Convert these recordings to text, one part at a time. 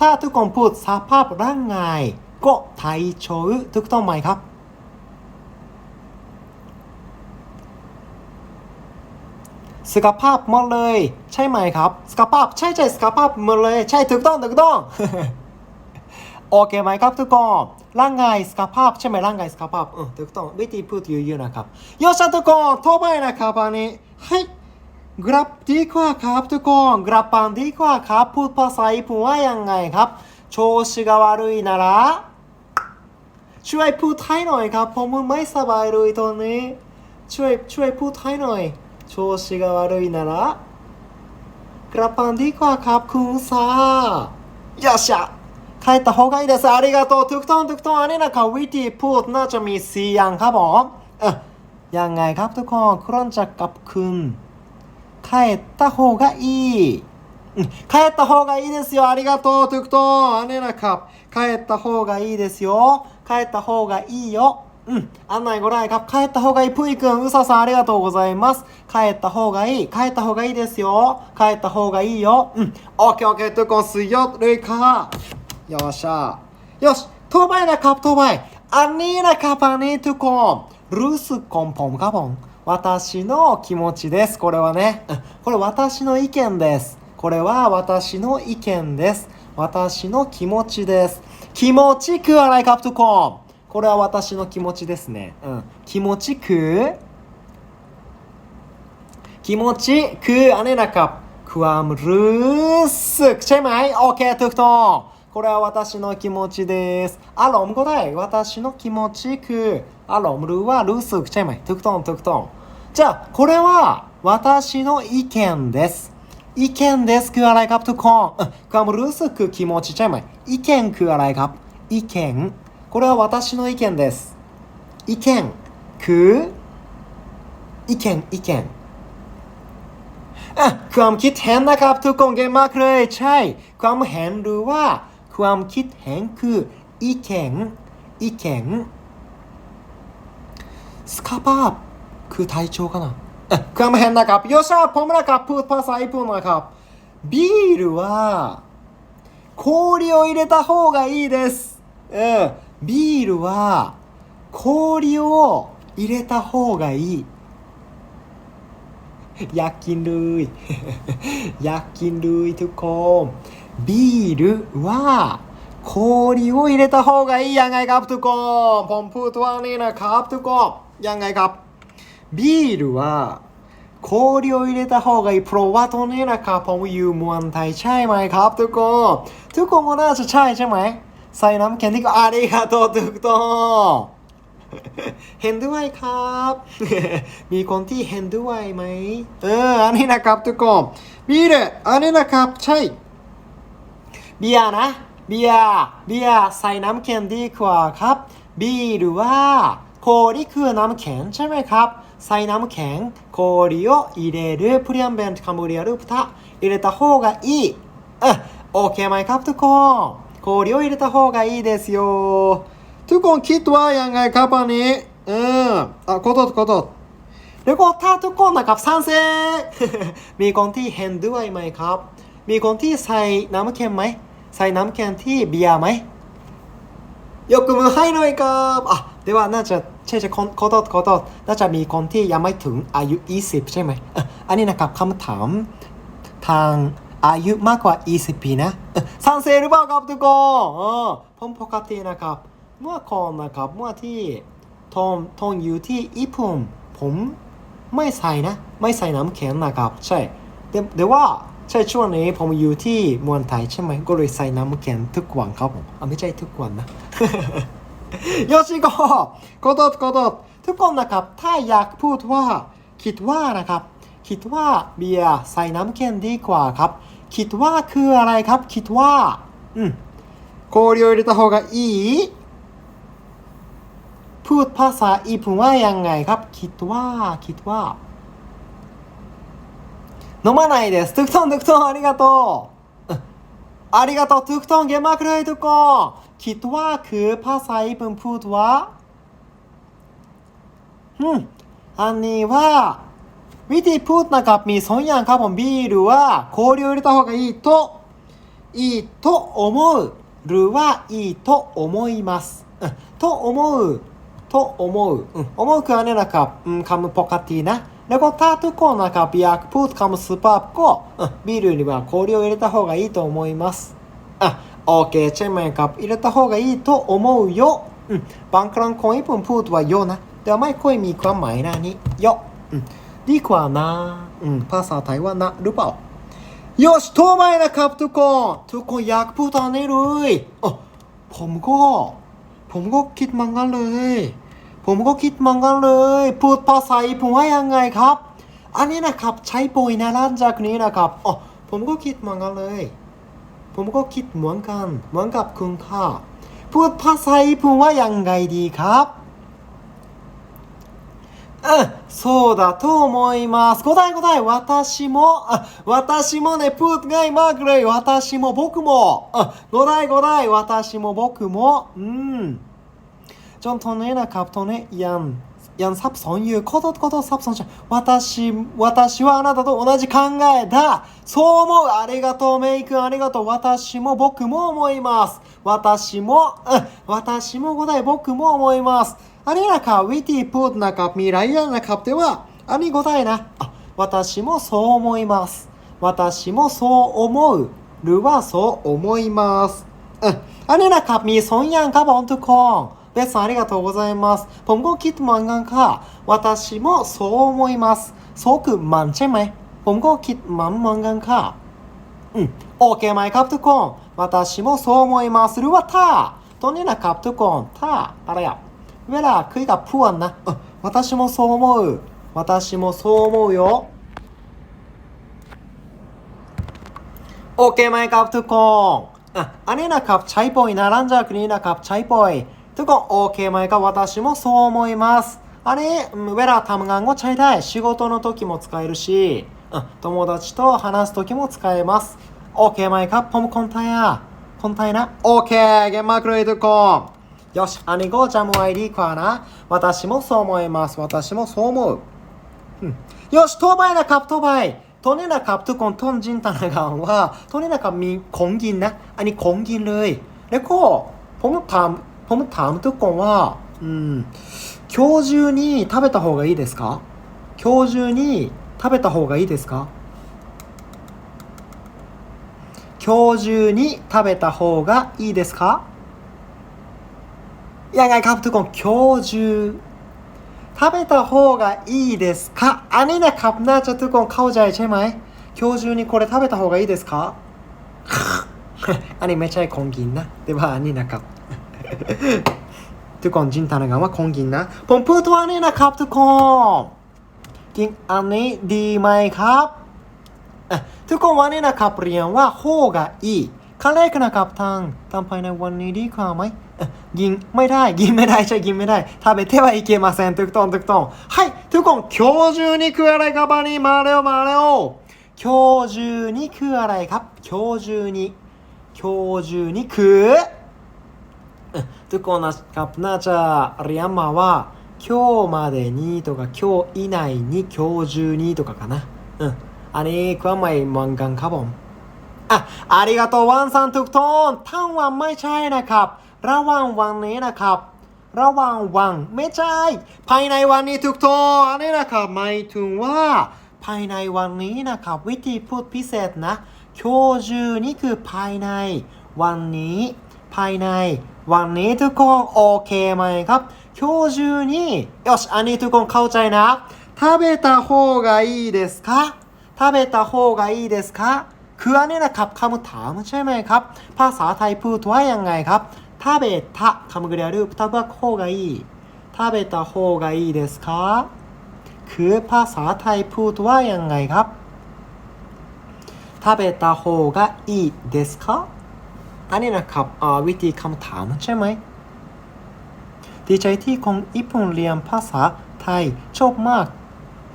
ถ้าทุกคนพูดสภาพร่างกายก็ไทยโชยถูกต้องไหมครับ สกภาพหมดเลย ใช่ไหมครับสกภาพใช่ใช่สกภาพหมดเลย ใช่ถูกต้องถูกต้องโอเคไหมครับทุกคนร่างกายสกภาพใช่ไหมร่างกายสกภาพอืถูกต้องวิธีพูดเยอะๆนะครับโยชาทุกคนทั่วไปนะครับอันนี้ให้ กรับดีกว่าครับทุกคนกรับปันดีกว่าครับพูดภาษาญี่ปุ่นว่ายังไงครับ調子が悪いならช่วยพูดให้หน่อยครับผมไม่สบายเลยตอนนี้ ช่วยช่วยพูดให้หน่อย調子が悪いならกรับปันดีกว่าครับคุณซาよっしゃ帰った方がいいです。ありがとう。ทุกท่านทุกท่านอันนี้นะครับวิธีพูดน่าจะมีสี่อย่างครับผมเอะยังไงครับทุกคนครั้นจะกลับคืน 帰った方がいい。帰った方がいいですよ。ありがとう、トゥクトン。アネナカップ。帰った方がいいですよ。帰った方がいいよ。うん。案内ごらんカップ。帰った方がいい。プイくん、ウサさん、ありがとうございます。帰った方がいい。帰った方がいいですよ。帰った方がいいよ。うん。オッケーオッケー、トゥクン、すよ、ルイカ。よっしゃ。よし。トーバイなカップ、トーバイ。アニーナカップ、ニートゥコン。ルースコンポンカボン。私の気持ちです。これはね。これ私の意見です。これは私の意見です。私の気持ちです。気持ちくはないカプトコン。これは私の気持ちですね。うん。気持ちく気持ちくあねなか。くわむるす。くちゃいまい？オッケートゥクトン。これは私の気持ちです。アロムだい。私の気持ちく。アロムルはルース。くちゃいまい。トゥクトントゥクトン。じゃあこれは私の意見です意見ですคืออะไรครับทุกคนうんความรู้สึกคือ気持ちใช่ไหม意見คืออะไรครับ意見これは私の意見です意見คือ意見意見อ่ะความคิดเห็นนะครับทุกคนเก่งมากเลยใช่ ความเห็นหรือว่า ความคิดเห็นคืออีเข็งอีเข็งสคาภาพ คือไทยโชかなอ่ะความเห็นนะครับโยชาผมนะครับพูดภาษาญี่ปุ่นนะครับビールは氷を入れた方がいいですうんビールは氷を入れた方がいいอยากกินเลย อยากกินเลยทุกคนビールは氷を入れた方がいいยังไงครับทุกคนผมพูดว่านี่นะครับทุกคนยังไงครับ ビールは氷を入れた方がいいเพราะว่าตรงนี้นะครับผมอยู่เมืองไทยใช่ไหมครับทุกคนทุกคนก็น่าจะใช่ใช่ไหมใส่น้ำแข็งที่ก็อาริกาโตทุกคน เห็นด้วยครับ มีคนที่เห็นด้วยไหม เออ อันนี้นะครับทุกคนบีเรอันนี้นะครับ ใช่ เบียร์นะ เบียร์ เบียร์ใส่น้ำแข็งดีกว่าครับ บีหรือว่าโคริคือน้ำแข็งใช่ไหมครับ ใส่น้ำแข็งโคริを入れるプリアンベントカムリアルプタ入れた方がいいเออโอเคไหมครับทุกคนโคริを入れた方がいいですよ ทุกคนคิดว่ายังไงครับอันนี้เอออ่ะขอโทษขอโทษแล้วก็ถ้าทุกคนนะครับ賛成 มีคนที่เห็นด้วยไหมครับ มีคนที่ใส่น้ำแข็งไหม ใส่น้ำแข็งที่เบียร์ไหม ยกมือให้หน่อยครับอ่ะเดี๋ยวว่าน่าจะ ใช่ใช่ขอขอโทษขอโทษน่าจะมีคนที่ยังไม่ถึงอายุ 20 ใช่ไหมอันนี้นะครับคำถามทางอายุมากกว่า 20 ปีนะเอ่อ賛成หรือเปล่าครับทุกคนผมปกตินะครับ เมื่อก่อนนะครับ เมื่อที่ทองทองอยู่ที่ญี่ปุ่นผมไม่ใส่นะ ไม่ใส่น้ำแข็งนะครับ ใช่เดี๋ยวเดี๋ยวว่าใช่ช่วงนี้ผมอยู่ที่เมืองไทยใช่ไหมก็เลยใส่น้ำแข็งทุกวันครับผมอะไม่ใช่ทุกวันนะ โยชิโกขอโทษขอโทษทุกคนนะครับ ถ้าอยากพูดว่า คิดว่านะครับ คิดว่าเบียร์ใส่น้ำแข็งดีกว่าครับ คิดว่าคืออะไรครับ คิดว่า อืม氷を入れた方がいいพูดภาษาญี่ปุ่นว่ายังไงครับ คิดว่า คิดว่า飲まないですทุกท่านทุกท่านありがとう うんありがとうทุกท่านเก่งมากเลยทุกคนคิดว่าคือภาษาญี่ปุ่นพูดว่าอืมอันนี้ว่า วิธีพูดนะครับมีสองอย่างครับผมビールは氷を入れた方がいいと いいと思うหรือว่ายいと思いますอืมと思うと思うอืม思うคืออันนี้นะครับอืมคำปกตินะ แล้วก็ถ้าทุกคนนะครับอยากพูดคำสุภาพก็อืมビールには氷を入れた方がいいと思いますอ่ะโอเคใช่ไหมครับ入れた方がいいと思うよอืมบางครั้งคนญี่ปุ่นพูดว่าโยนะ แต่ไม่ค่อยมีความหมายนะนี่โยอืมดีกว่านะอืมภาษาไทยว่านะหรือเปล่า โยชโทรมานะครับทุกคน ทุกคนอยากพูดอันนี้เลยอ๋อผมก็ ผมก็คิดเหมันกันเลย ผมก็คิดเหมันกันเลย พูดภาษาญี่ปุ่นว่ายังไงครับ อันนี้นะครับใช้บ่อยนะหลังจากนี้นะครับอ๋อผมก็คิดเหมันกันเลย ผมก็คิดเหมือนกัน เหมือนกับคุณค่ะ พูดภาษาญี่ปุ่นว่ายังไงดีครับうん、そうだと思います。答え答え、私も、あ私もね、プートがいまくれ、私も僕も、あ答え答え、私も僕も、うん。 전통이나 갑통에 양, 양トコトサプソン삽ゃん.私、私はあなたと同じ考えだ。そう思う。ありがとう、メイ君。ありがとう。私も僕も思います。私も、うん、私も答え、僕も思います。あれらか、ウィティ、プーなカプ、ミライアンなカプテは、アみ答えな。あ、私もそう思います。私もそう思う。ルはそう思います。うん。あれらミソンヤやんボントコーン。งครับผมทุกคนเบสさんありがとうございますผมก็คิดเหมือนกันค่ะ私もそう思いますそうคือมันใช่ไหมผมก็คิดมันเหมือนกันค่ะอืมโอเคไหมครับทุกคน私もそう思いますหรือว่าถ้าตรงนี้นะครับทุกคนถ้าอะไรอ่ะเวลาคุยกับเพื่อนนะเออ私もそう思う私もそう思うよโอเคไหมครับทุกคนอ่ะอันนี้นะครับใช้บ่อยนะหลังจากนี้นะครับใช้บ่อย ทุกคนโอเคไหมครับ私もそう思いますอันนี้อืมเวลาทำงานก็ใช้ได้仕事の時も使えるしうん友達と話す時も使えますโอเคไหมครับผมคนไทยอ่ะคนไทยนะโอเคเก่งมากเลยทุกคนよしอันนี้ก็จำไว้ดีกว่านะ私もそう思います私もそう思ううんよしต่อไปนะครับต่อไปตอนนี้นะครับทุกคนท่อนจินตนาการว่าตอนนี้นะครับมีของกินนะ อันนี้ของกินเลย แล้วก็ผมถาม ผมถามทุกคนว่าอืม今日中に食べた方がいいですか今日中に食べた方がいいですか今日中に食べた方がいいですかยังไงครับทุกคน今日中食べた方がいいですかอันนี้นะครับน่าจะทุกคนเข้าใจใช่ไหม今日中にこれ食べた方がいいですか อันนี้ไม่ใช่ของกินนะแต่ว่าอันนี้นะครับ ทุกคนจินตนาการว่าของกินนะ ผมพูดว่านี่นะครับทุกคนกินอันนี้ดีไหมครับอ่ะทุกคนวันนี้นะครับเรียนว่าโฮกะอีขั้นแรกนะครับทางทำภายในวันนี้ดีกว่าไหมอ่ะกินไม่ได้กินไม่ได้ใช่กินไม่ได้食べてはいけませんทุกตอนทุกตอนはいทุกคน今日中にคืออะไรครับอันนี้มาเร็วมาเร็ว今日中にคืออะไรครับ今日中に今日中にคือ ทุกคนนะครับน่าจะเรียนมาว่า今日までにとか今日以内に今日中にとかかなうんอันนี้ความหมายเหมือนกันครับผมอ่ะอาริกาโตวันซันทุกทนทั้งวันไม่ใช่นะครับ ระหว่างวันนี้นะครับ ระหว่างวันไม่ใช่ ภายในวันนี้ทุกทนอันนี้นะครับหมายถึงว่า ภายในวันนี้นะครับ วิธีพูดพิเศษนะ今日中นี่คือภายใน วันนี้ ภายใน วันนี้ทุกคนโอเคไหมครับ今日中によしอันนี้ทุกคนเข้าใจนะ食べた方がいいですか食べた方がいいですかคืออันนี้นะครับคำถามใช่ไหมครับ ภาษาไทยพูดว่ายังไงครับ食べたคำกริยารูป食べた方がいい食べた方がいいですかคือภาษาไทยพูดว่ายังไงครับ食べた方がいいですかอั อันนี้นะครับวิธีคำถามใช่ไหมดีใจที่คนญี่ปุ่นเรียนภาษาไทยชอบมาก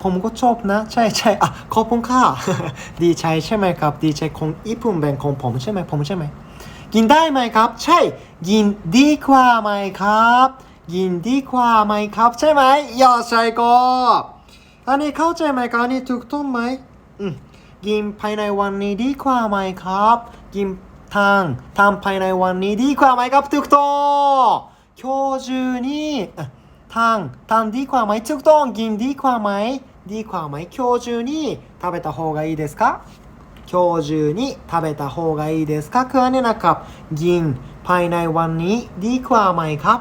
ผมก็ชอบนะ ใช่ใช่อะขอบคุณค่ะดีใจใช่ไหมครับ ดีใจของญี่ปุ่นเป็นของผมใช่ไหมผมใช่ไหมกินได้ไหมครับ ใช่กินดีกว่าไหมครับกินดีกว่าไหมครับ ใช่ไหมยอดใช่ก็อันนี้เข้าใจไหมครับอันนี้ถูกต้องไหมอืมกินภายในวันนี้ดีกว่าไหมครับกิน ท ทางทำภายในวันนี้ดีกว่าไหมครับทุกคน今日中にอ่ะทางทำดีกว่าไหมทุกคนกินดีกว่าไหมดีกว่าไหม今日中に食べた方がいいですか今日中に食べた方がいいですかคืออันนี้นะครับกินภายในวันนี้ดีกว่าไหมครับ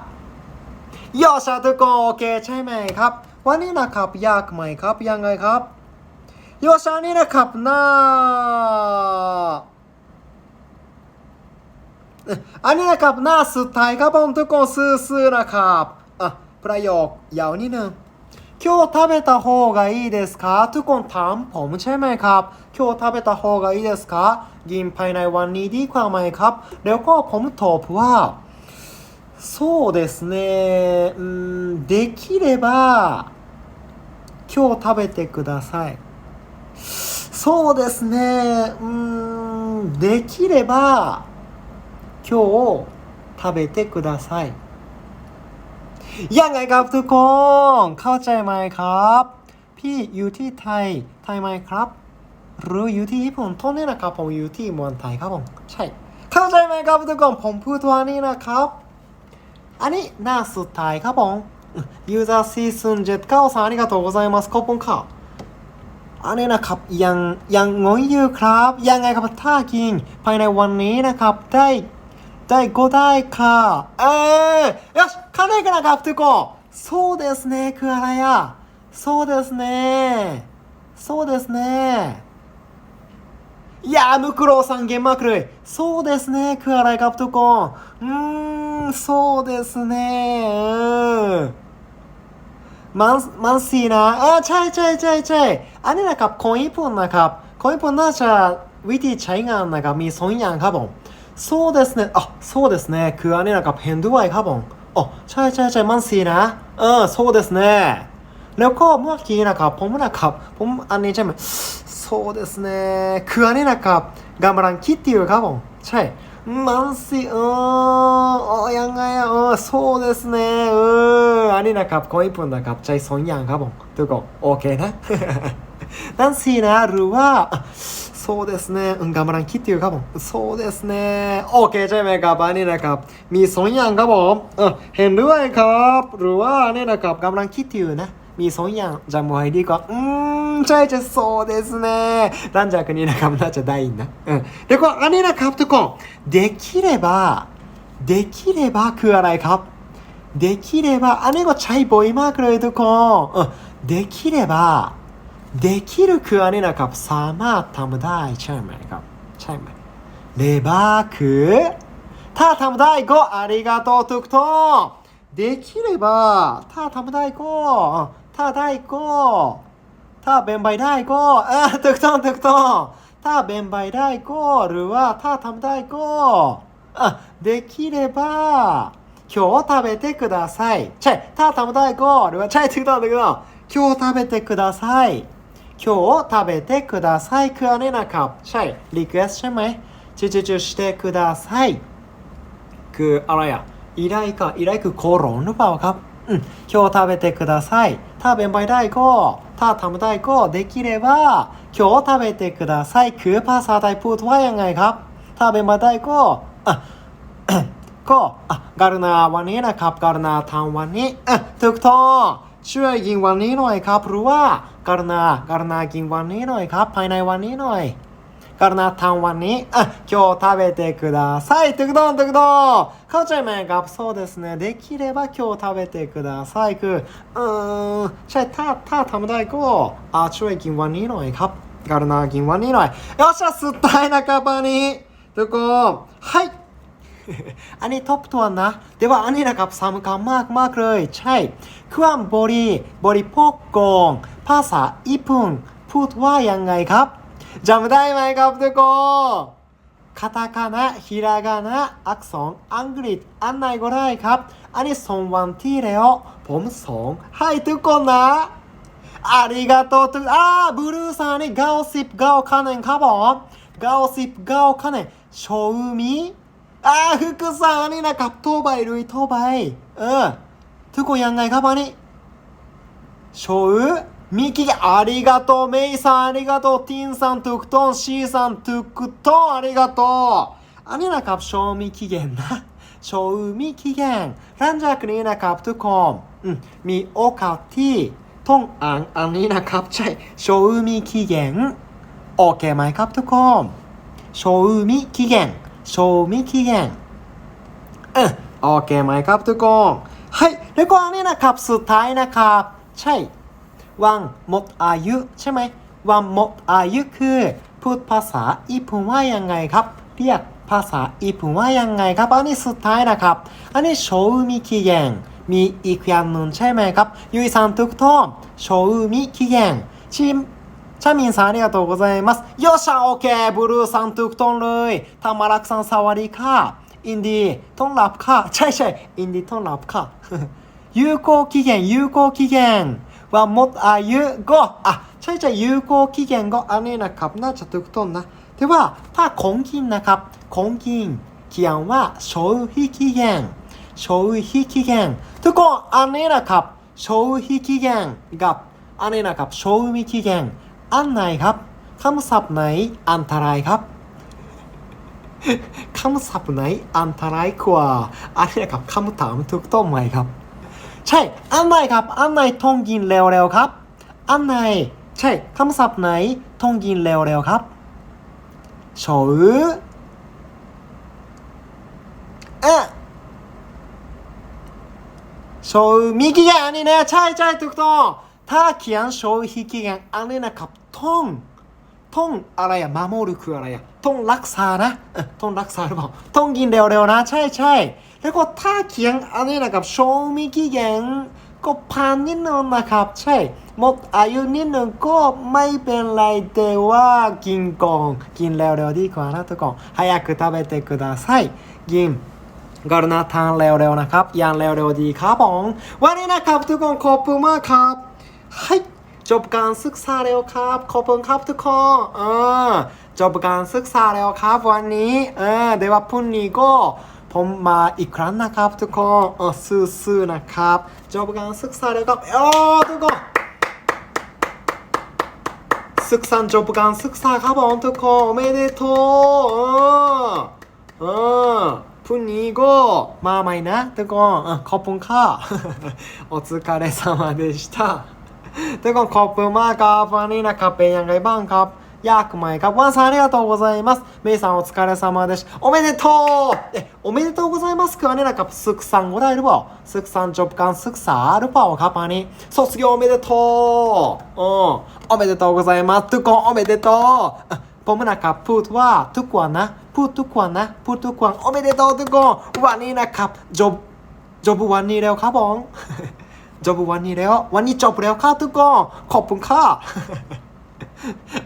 ยอดชาทุกคนโอเคใช่ไหมครับ วันนี้นะครับยากไหมครับยังไงครับยอดชานี่นะครับน่า อันนี้นะครับหน้าสุดท้ายครับผมทุกคนซื่อๆนะครับอ่ะประโยคยาวนิดนึง今日食べた方がいいですかทุกคนถามผมใช่ไหมครับ今日食べた方がいいですかกินภายในวันนี้ดีกว่าไหมครับแล้วก็ผมตอบว่าそうですねうんできれば今日食べてくださいそうですねうんできれば 今日食べてくださいยังไงครับทุกคน เข้าใจไหมครับ พี่อยู่ที่ไทย ไทยไหมครับ หรืออยู่ที่ญี่ปุ่นโทษนี่นะครับ ผมอยู่ที่เมืองไทยครับผม ใช่ เข้าใจไหมครับทุกคน ผมพูดว่านี่นะครับ อันนี้หน้าสุดท้ายครับผม ユーザーซีซั่นเจ็ดเก้าสามありがとうございますขอบคุณครับ อันนี้นะครับยังยังงงอยู่ครับ ยังไงครับถ้ากินภายในวันนี้นะครับได้ ได้ก็ได้ค่ะเออよしかねかนะครับทุกคนそうですねคืออะไรอ่ะそうですねそうですねいやームクロウさんเก่งมากเลยそうですねคืออะไรครับทุกคนうーんそうですねうんมันมันสีนะเออใช่ใช่ใช่ใช่อันนี้นะครับคนญี่ปุ่นนะครับคนญี่ปุ่นน่าจะวิธีใช้งานนะครับมีสองอย่างครับผม そうですねあそうですねคืออันนี้นะครับเห็นด้วยครับผมอ๋อใช่ใช่ใช่มันสีนะเออそうですねแล้วก็เมื่อกี้นะครับผมนะครับผมอันนี้ใช่ไหมそうですねคืออันนี้นะครับกำลังคิดอยู่ครับผมใช่มันสิเออเออยังไงอะเออそうですねเอออันนี้นะครับคนญี่ปุ่นนะครับใจสองอย่างครับผมทุกคนโอเคนะ นั่นสินะหรือว่าそうですねうんกำลังคิดอยู่ครับผมそうですねโอเคใช่ไหมครับอันนี้นะครับมีสองอย่างครับผมเออเห็นด้วยครับหรือว่าอันนี้นะครับกำลังคิดอยู่นะมีสองอย่างจำไว้ดีกว่าอืมใช่จะそうですねหลังจากนี้นะครับน่าจะได้นะเออแล้วก็อันนี้นะครับทุกคนできればできればคืออะไรครับできればอันนี้ก็ใช้บ่อยมากเลยทุกคนเออできれば เดคิรุคืออันนี้นะครับสามารถทำได้ใช่ไหมครับ ใช่ไหมเลบาคือถ้าทำได้ก็อาริกาโตถูกต้องเดคิเรบาถ้าทำได้ก็ ถ้าได้ก็ ถ้าเป็นไปได้ก็เออถูกต้องถูกต้องถ้าเป็นไปได้ก็ หรือว่าถ้าทำได้ก็อะเดคิเรบา今日食べてください。ใช่ ถ้าทำได้ก็หรือว่าใช่ถูกต้องถูกต้อง今日食べてください今日食べてください。食わねなかプちャイ。リクエストしてい？チュチュチュしてください。く、あらや。イカ、イライク、コロンルパワか。うん。今日食べてください。食べんばい大根。たたむ大根。できれば、今日食べてください。クー、パーサータイプートはやがいか。食べんばい大根。あ、こう。あ、ガルナーはねなかプガルナーたんはうん、トゥクトン。 ช่วยยิงวันนี้หน่อยครับ หรือว่าการณาการณากินวันนี้หน่อยครับ ภายในวันนี้หน่อยการณาทำวันนี้อะ今日食べてくださいตึกดอนตึกดอนเข้าใจไหมครับそうですねできれば今日食べてくださいคือเออใช่ถ้าถ้าทำได้ก็อ่ช่วยกินวันนี้หน่อยครับการณากินวันนี้หน่อยよっしゃสุดท้ายนะครับวันนี้ทุกคนはい อันนี้ทบทวนนะแต่ว่าอันนี้นะครับสำคัญมากมากๆเลย ใช่ความบริบริโภคกงภาษาญี่ปุ่นพูดว่ายังไงครับจำได้ไหมครับทุกคนคาตาคานะฮิรากานะอักษรอังกฤษอันไหนก็ได้ครับ อันนี้สองวันที่แล้วผมสอนให้ทุกคนนะ ありがとうと、あー、ブルーさんにガオシップガオカネンカボン。ガオシップガオカネン、ショウミอ่าคือ คือสารนี่นะครับโทรไปลุยโทรไปเออทุกคนยังไงครับอันนี้โชว์มิกิอาริกาโตเมイさんありがとうティンさんทุกトンシーさんทุกトンありがとう อันนี้นะครับโชว์มี期限นะโชว์มี期限หลังจากนี้นะครับทุกคนอืมมีโอกาสที่ต้องอ่านอันนี้นะครับใช่โชว์มี期限โอเคไหมครับทุกคนโชว์มี期限โช ว์มี期限เออโอเคไหมครับทุกคนはいแล้วก็อันนี้นะครับสุดท้ายนะครับใช่ วันหมดอายุใช่ไหมวันหมดอายุคือพูดภาษาญี่ปุ่นว่ายังไงครับ เรียกภาษาญี่ปุ่นว่ายังไงครับ อันนี้สุดท้ายนะครับ อันนี้โชว์มี期限มีอีกอย่างหนึ่งใช่ไหมครับゆいさんทุกท่านโชว์มี期限ชิม チャミンさんありがとうございます。よっしゃ、オッケーブルーさん、トゥクトンルイ。タマラクさん、サワリカか。インディ、トンラップカチャイチャイインディ、トンラップカ 有効期限、有効期限。はもっと、あ、ゆ、ご、あ、チャイチャイ有効期限後、あねなカプナ、チャトゥクトンな。では、パ、コンキンナカプ、コンキン、キアンは消費期限、消費期限。とこ、あねカか、消費期限が、ーねカか、消費期限。 อันไหนครับคำศัพท์ไหนอันตรายครับคำศัพท์ไหนอันตรายกว่าอันนี้นะครับคำถามถูกต้องไหมครับ ใช่อันไหนครับอันไหนท่องกินเร็วๆครับ อันไหนใช่คำศัพท์ไหนท่องกินเร็วๆครับโฉวเอ๊ะโฉวมีกี่อย่างนี่นะใช่ใช่ถูกต้องถ้าเขียนโฉวฮิกิแกนอันนี้นะครับ ท่อง ท่องอะไรอะมาโมรุคืออะไรอะท่องรักษานะเออท่องรักษาหรือเปล่าท่องกินเร็วๆนะ ใช่ใช่แล้วก็ถ้าเขียนอันนี้นะครับโชมิกิเกนก็ผ่านนิดนึงนะครับ ใช่หมดอายุนิดนึงก็ไม่เป็นไรแต่ว่ากินก่อนกินเร็วๆดีกว่านะทุกคน早く食べてくださいกิน กรุณาทานเร็วๆนะครับอย่างเร็วๆดีครับผมวันนี้นะครับทุกคนขอบคุณมากครับはい จบการศึกษาแล้วครับ ขอบคุณครับทุกคนเออจบการศึกษาแล้วครับวันนี้เออเดี๋ยวพรุ่งนี้ก็ผมมาอีกครั้งนะครับทุกคนเออซื่อๆนะครับจบการศึกษาแล้วครับโอ้ทุกคนศึกษาจบการศึกษาครับผมทุกคนโอเมเดโตเออเออพรุ่งนี้ก็มาใหม่นะทุกคนขอบคุณค่ะお疲れ様でした ทุกคนขอบคุณมากครับวันนี้นะครับเป็นยังไงบ้างครับยากไหมครับวันさんありがとうございますメイさんお疲れ様でしたおめでとうเอ๊ะおめでとうございますคืออันนี้นะครับศึกษาก็ได้หรือเปล่าศึกษาจบการศึกษาหรือเปล่าครับอันนี้卒業おめでとううんおめでとうございますทุกคนおめでとうอ่ะผมนะครับพูดว่าทุกวันนะ พูดทุกวันนะ พูดทุกวันโอเมเดโตทุกคนวันนี้นะครับจบจบวันนี้แล้วครับผม จบวันนี้แล้ว วันนี้จบแล้วครับทุกคนขอบคุณค่ะ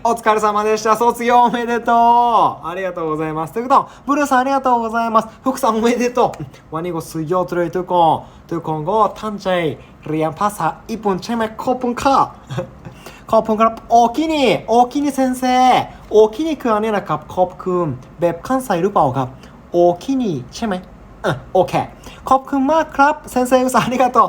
お疲れ様でした。卒業おめでとう。ありがとうございます。ということブルーさんありがとうございます。福さんおめでとう。วันนี้ก็สุดยอดเลยทุกคนทุกคนก็ตั้งใจเรียนภาษาญี่ปุ่นใช่ไหมขอบคุณค่ะ ขอบคุณครับโอคินี่โอคินี่เซนเซโอคินี่คืออันนี้นะครับขอบคุณแบบ関西หรือเปล่าครับโอคินี่ใช่ไหมเออโอเค ขอบคุณมากครับเซนเซอุตส่าห์ありがとう